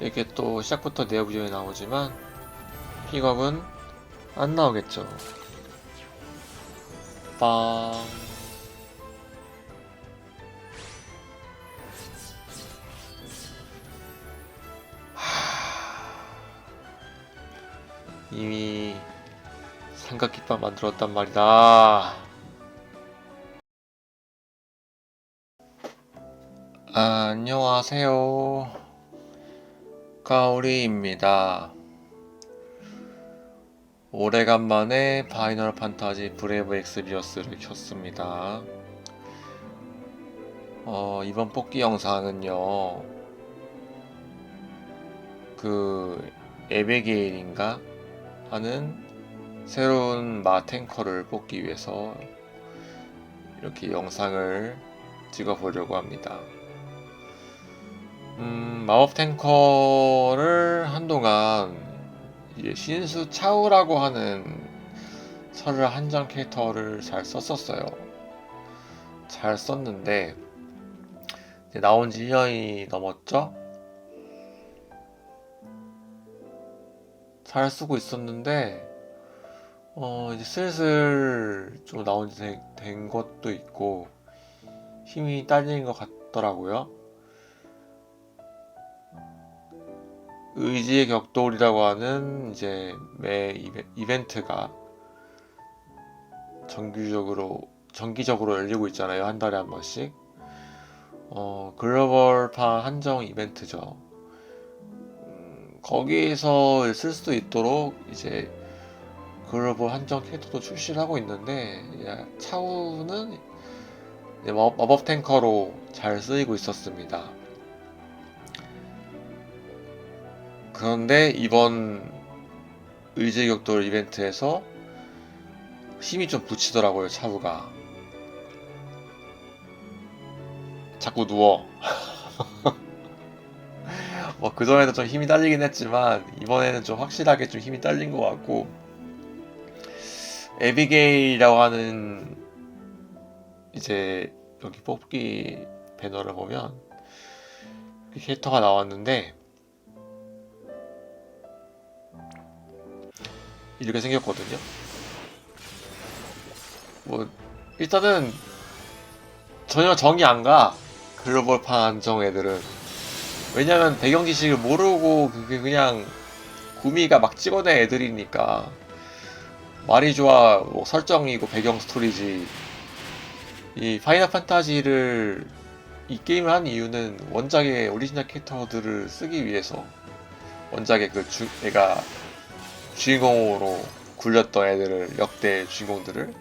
이렇게 또 시작부터 내부전이 나오지만 픽업은 안 나오겠죠. 빵. 하... 이미 삼각김밥 만들었단 말이다. 안녕하세요. 가오리입니다. 오래간만에 파이널 판타지 브레이브 엑스비어스를 켰습니다. 어, 이번 뽑기 영상은요, 그, 에베게일인가? 하는 새로운 마탱커를 뽑기 위해서 이렇게 영상을 찍어보려고 합니다. 음, 마법 탱커를 한동안 신수 차우라고 하는 설을 한정 캐릭터를 잘 썼었어요. 잘 썼는데 나온 지 1년이 넘었죠? 잘 쓰고 있었는데 어 이제 슬슬 좀 나온 지 된 것도 있고 힘이 딸리는 것 같더라고요. 의지의 격돌이라고 하는 이제 매 이벤트가 정기적으로 정기적으로 열리고 있잖아요. 한 달에 한 번씩. 어, 글로벌판 한정 이벤트죠. 음, 거기에서 쓸수 있도록 이제 글로벌 한정 캐릭터도 출시를 하고 있는데 야, 차후는 마법 탱커로 잘 쓰이고 있었습니다. 그런데 이번 의제격돌 이벤트에서 힘이 좀 붙이더라고요, 차우가. 자꾸 누워. 뭐, 그전에도 좀 힘이 딸리긴 했지만, 이번에는 좀 확실하게 좀 힘이 딸린 것 같고, 에비게일이라고 하는, 이제, 여기 뽑기 배너를 보면, 그 캐릭터가 나왔는데, 이렇게 생겼거든요. 뭐 일단은 전혀 정이 안 가. 글로벌판 안정 애들은. 왜냐면 배경 지식을 모르고 그게 그냥 구미가 막 찍어낸 애들이니까 말이 좋아 뭐 설정이고 배경 스토리지 이 파이널 판타지를 이 게임을 한 이유는 원작의 오리지널 캐릭터들을 쓰기 위해서 원작의 그 주, 애가 주인공으로 굴렸던 애들을 역대 주인공들을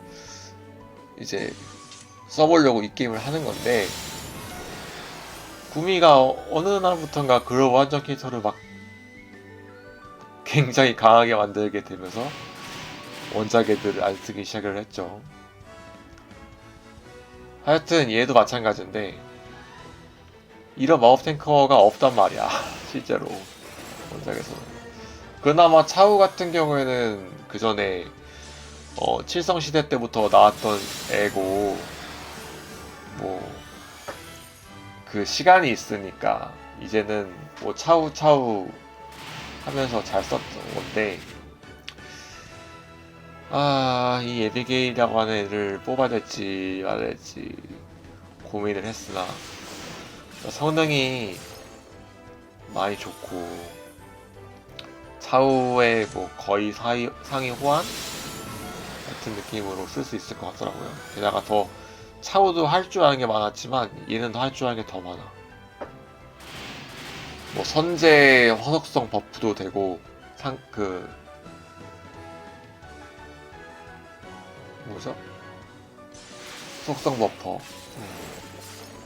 이제 써보려고 이 게임을 하는 건데 구미가 어느 날부턴가 글로벌 한정 캐릭터를 막 굉장히 강하게 만들게 되면서 원작 애들을 안 쓰기 시작을 했죠. 하여튼 얘도 마찬가지인데 이런 마법 탱커가 없단 말이야 실제로 원작에서는. 그나마 차우 같은 경우에는 그 전에 어, 칠성 시대 때부터 나왔던 애고 뭐 그 시간이 있으니까 이제는 뭐 차우 차우 하면서 잘 썼던 건데 아 이 에비게일이라고 하는 애를 뽑아야 될지 말아야 될지 고민을 했으나 성능이 많이 좋고 차후의 뭐 거의 사이, 상위 호환 같은 느낌으로 쓸 수 있을 것 같더라고요. 게다가 더 차후도 할 줄 아는 게 많았지만 얘는 더 할 줄 아는 게 더 많아. 뭐 선제 화속성 버프도 되고 상 그 뭐죠? 속성 버퍼 음,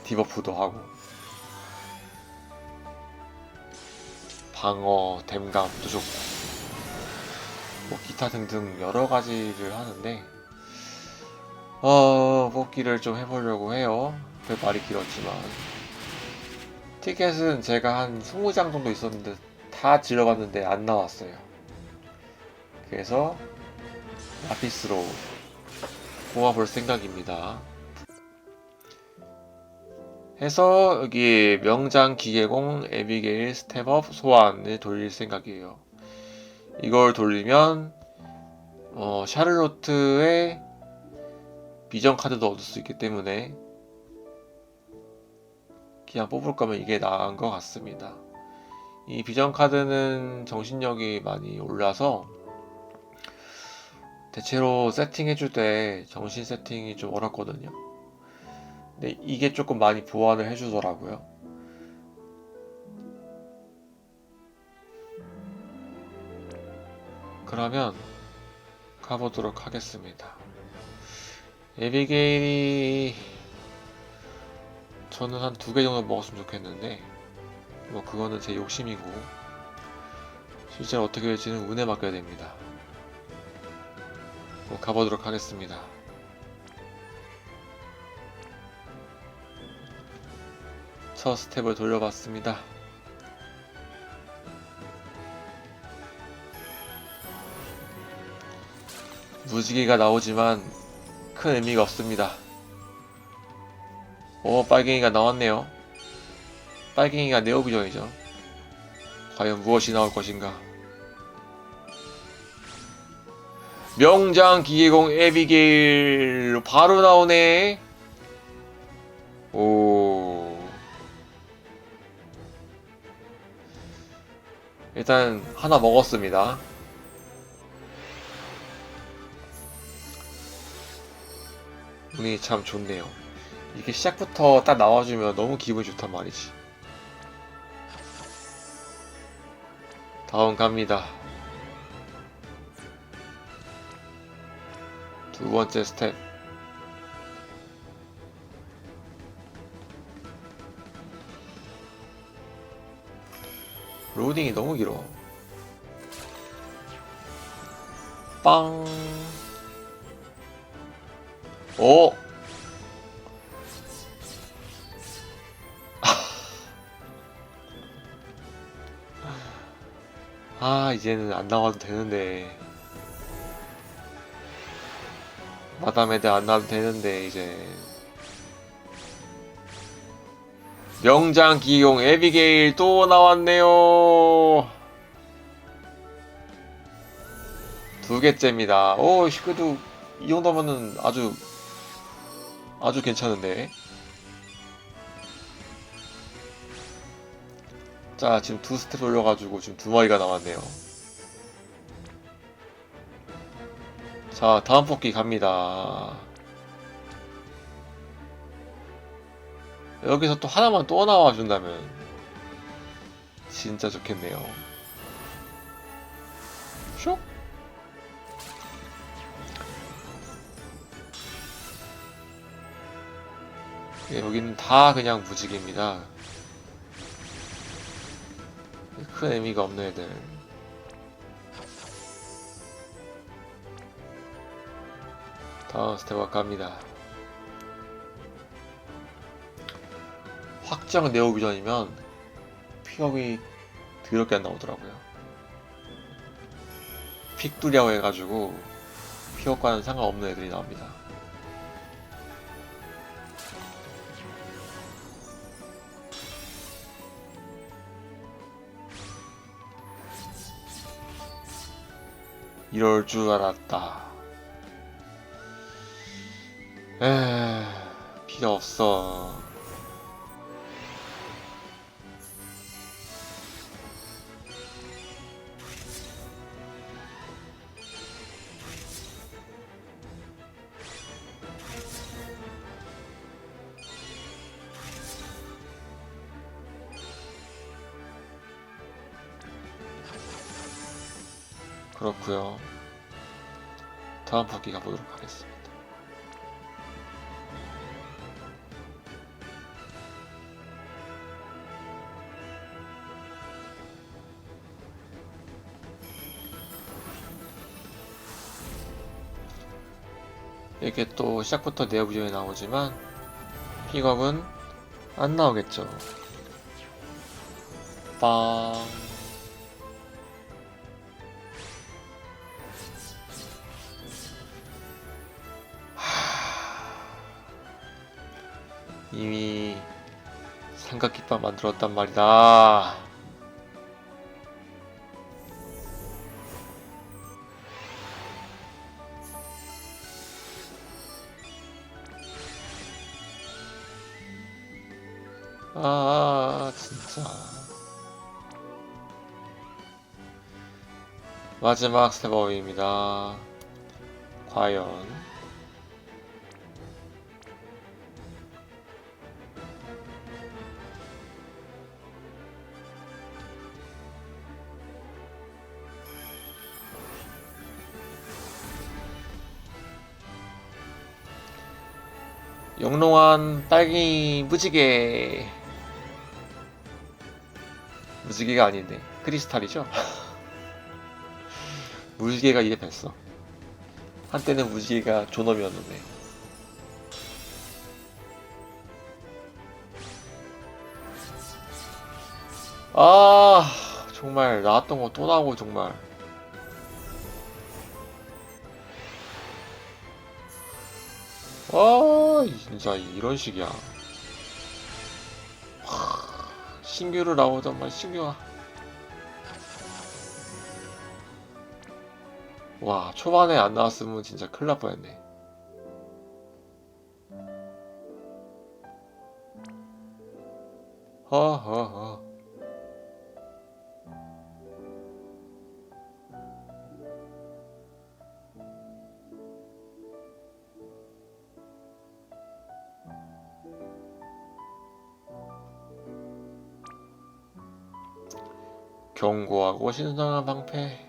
디버프도 하고 방어, 댐감도 좋고 뭐 기타 등등 여러 가지를 하는데 어 뽑기를 좀 해보려고 해요. 그 말이 길었지만 티켓은 제가 한 20장 정도 있었는데 다 질러봤는데 안 나왔어요. 그래서 라피스로 모아볼 생각입니다. 해서 여기 명장 기계공 에비게일 스텝업 소환을 돌릴 생각이에요. 이걸 돌리면 어, 샤를로트의 비전 카드도 얻을 수 있기 때문에 그냥 뽑을 거면 이게 나은 것 같습니다. 이 비전 카드는 정신력이 많이 올라서 대체로 세팅해줄 때 정신 세팅이 좀 어렵거든요. 근데 이게 조금 많이 보완을 해주더라고요. 그러면 가보도록 하겠습니다. 에비게일이 저는 한 두 개 정도 먹었으면 좋겠는데 뭐 그거는 제 욕심이고 실제로 어떻게 될지는 운에 맡겨야 됩니다. 뭐 가보도록 하겠습니다. 첫 스텝을 돌려봤습니다. 무지개가 나오지만 큰 의미가 없습니다. 오, 빨갱이가 나왔네요. 빨갱이가 네오비전이죠. 과연 무엇이 나올 것인가? 명장 기계공 에비게일 바로 나오네. 오. 일단 하나 먹었습니다. 운이 참 좋네요. 이게 시작부터 딱 나와주면 너무 기분이 좋단 말이지. 다음 갑니다. 두 번째 스텝. 로딩이 너무 길어. 빵. 오! 아, 이제는 안 나와도 되는데. 마담 애들 안 나와도 되는데, 이제. 명장 기용 에비게일 또 나왔네요. 두 개째입니다. 오, 그래도 이 정도면은 아주 아주 괜찮은데. 자, 지금 두 스텝 올려가지고 지금 두 마리가 나왔네요. 자, 다음 뽑기 갑니다. 여기서 또 하나만 또 나와준다면 진짜 좋겠네요. 슉! 예, 여기는 다 그냥 무직입니다. 큰 의미가 없는 애들. 다음 스텝업 갑니다. 확정 네오비전이면 픽업이 더럽게 안 나오더라고요. 픽두리라고 해가지고 픽업과는 상관없는 애들이 나옵니다. 이럴 줄 알았다. 에, 피가 없어. 그렇고요. 다음 바퀴 가보도록 하겠습니다. 이렇게 또 시작부터 내부전이 나오지만 픽업은 안 나오겠죠. 빵. 이미 삼각김밥 만들었단 말이다. 아, 진짜. 마지막 스텝업입니다. 과연. 영롱한 딸기 무지개. 무지개가 아닌데 크리스탈이죠? 무지개가 입에 뱄어. 한때는 무지개가 존엄이었는데. 아 정말 나왔던 거 또 나오고 정말. 아 진짜 이런 식이야. 하, 신규로 나오던 말 신규가. 와 초반에 안 나왔으면 진짜 큰일 날 뻔했네. 허허허. 경고하고 신선한 방패.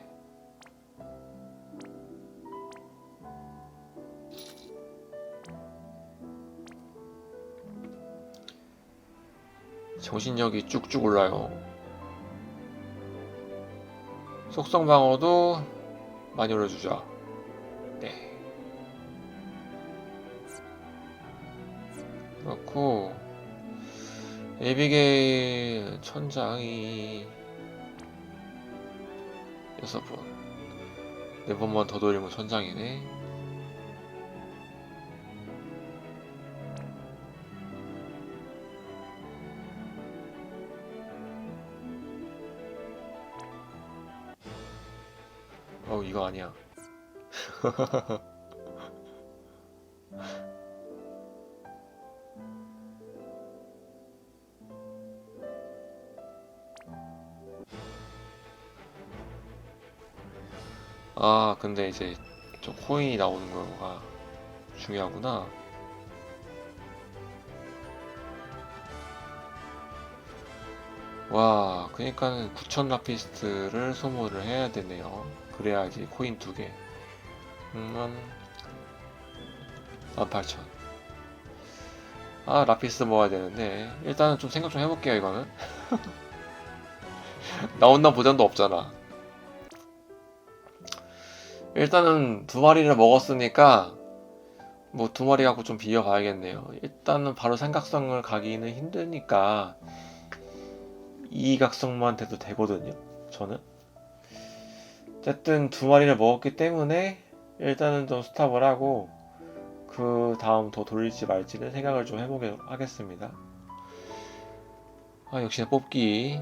정신력이 쭉쭉 올라요. 속성 방어도 많이 올려주자. 네. 그렇고 에비게일 천장이 여섯 번. 네 번만 더 돌리면 천장이네. 어, 이거 아니야. 아, 근데 이제 저 코인이 나오는 거가 중요하구나. 와, 그니까는 9,000 라피스트를 소모를 해야 되네요. 그래야지 코인 두 개. 음, 18,000. 아, 라피스 모아야 되는데. 일단은 좀 생각 좀 해볼게요, 이거는. 나온나 보장도 없잖아. 일단은 두 마리를 먹었으니까 뭐 두 마리 갖고 좀 비벼봐야겠네요. 일단은 바로 삼각성을 가기는 힘드니까 이각성만 돼도 되거든요. 저는 어쨌든 두 마리를 먹었기 때문에 일단은 좀 스탑을 하고 그 다음 더 돌릴지 말지는 생각을 좀 해보도록 하겠습니다. 아 역시나 뽑기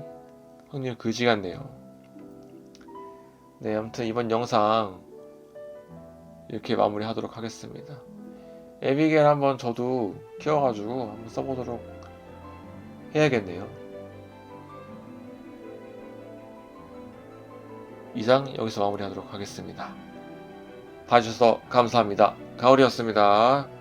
확률 그지 같네요. 네, 아무튼 이번 영상 이렇게 마무리하도록 하겠습니다. 에비겔 한번 저도 키워가지고 한번 써보도록 해야겠네요. 이상 여기서 마무리하도록 하겠습니다. 봐주셔서 감사합니다. 가을이었습니다.